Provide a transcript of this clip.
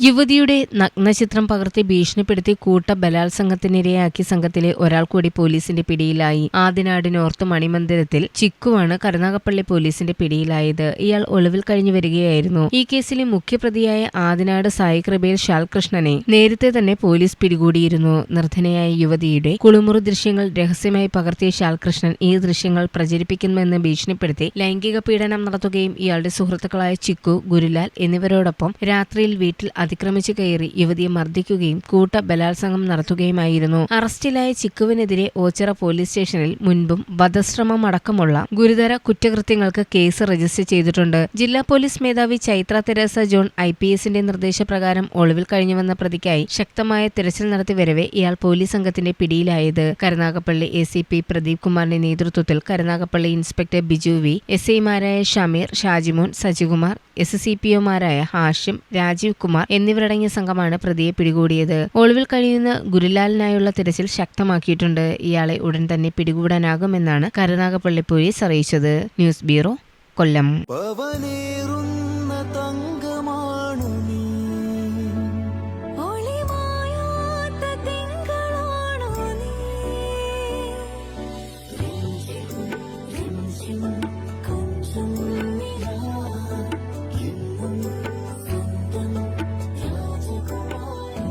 യുവതിയുടെ നഗ്നചിത്രം പകർത്തി ഭീഷണിപ്പെടുത്തി കൂട്ട ബലാത്സംഗത്തിനിരയാക്കി സംഘത്തിലെ ഒരാൾ കൂടി പോലീസിന്റെ പിടിയിലായി. ആദിനാട് നോർത്ത് മണിമന്ദിരത്തിൽ ചിക്കുവാണ് കരുനാഗപ്പള്ളി പോലീസിന്റെ പിടിയിലായത്. ഇയാൾ ഒളിവിൽ കഴിഞ്ഞു വരികയായിരുന്നു. ഈ കേസിലെ മുഖ്യപ്രതിയായ ആദിനാട് സായി കൃപയിൽ ശാൽകൃഷ്ണനെ നേരത്തെ തന്നെ പോലീസ് പിടികൂടിയിരുന്നു. നിർധനയായ യുവതിയുടെ കുളിമുറി ദൃശ്യങ്ങൾ രഹസ്യമായി പകർത്തിയ ശാൽകൃഷ്ണൻ ഈ ദൃശ്യങ്ങൾ പ്രചരിപ്പിക്കുമെന്ന് ഭീഷണിപ്പെടുത്തി ലൈംഗിക പീഡനം നടത്തുകയും ഇയാളുടെ സുഹൃത്തുക്കളായ ചിക്കു ഗുരുലാൽ എന്നിവരോടൊപ്പം രാത്രിയിൽ വീട്ടിൽ അതിക്രമിച്ചു കയറി യുവതിയെ മർദ്ദിക്കുകയും കൂട്ട ബലാത്സംഗം നടത്തുകയുമായിരുന്നു. അറസ്റ്റിലായ ചിക്കുവിനെതിരെ ഓച്ചിറ പോലീസ് സ്റ്റേഷനിൽ മുൻപും വധശ്രമം അടക്കമുള്ള ഗുരുതര കുറ്റകൃത്യങ്ങൾക്ക് കേസ് രജിസ്റ്റർ ചെയ്തിട്ടുണ്ട്. ജില്ലാ പോലീസ് മേധാവി Chaithra Teresa John I P എസിന്റെ നിർദ്ദേശപ്രകാരം ഒളിവിൽ കഴിഞ്ഞുവന്ന പ്രതിക്കായി ശക്തമായ തിരച്ചിൽ നടത്തി വരവെ ഇയാൾ പോലീസ് സംഘത്തിന്റെ പിടിയിലായത്. Karunagappally A C P Pradeep കുമാറിന്റെ നേതൃത്വത്തിൽ Karunagappally inspector Biju V S ഐമാരായ Shameer Shajimon Sajikumar S C P ഒമാരായ Hashim Rajeev Kumar എന്നിവരടങ്ങിയ സംഘമാണ് പ്രതിയെ പിടികൂടിയത്. ഒളിവിൽ കഴിയുന്ന ഗുരുലാലിനായുള്ള തിരച്ചിൽ ശക്തമാക്കിയിട്ടുണ്ട്. ഇയാളെ ഉടൻ തന്നെ പിടികൂടാനാകുമെന്നാണ് കരുനാഗപ്പള്ളി പോലീസ് അറിയിച്ചത്. News bureau Kollam.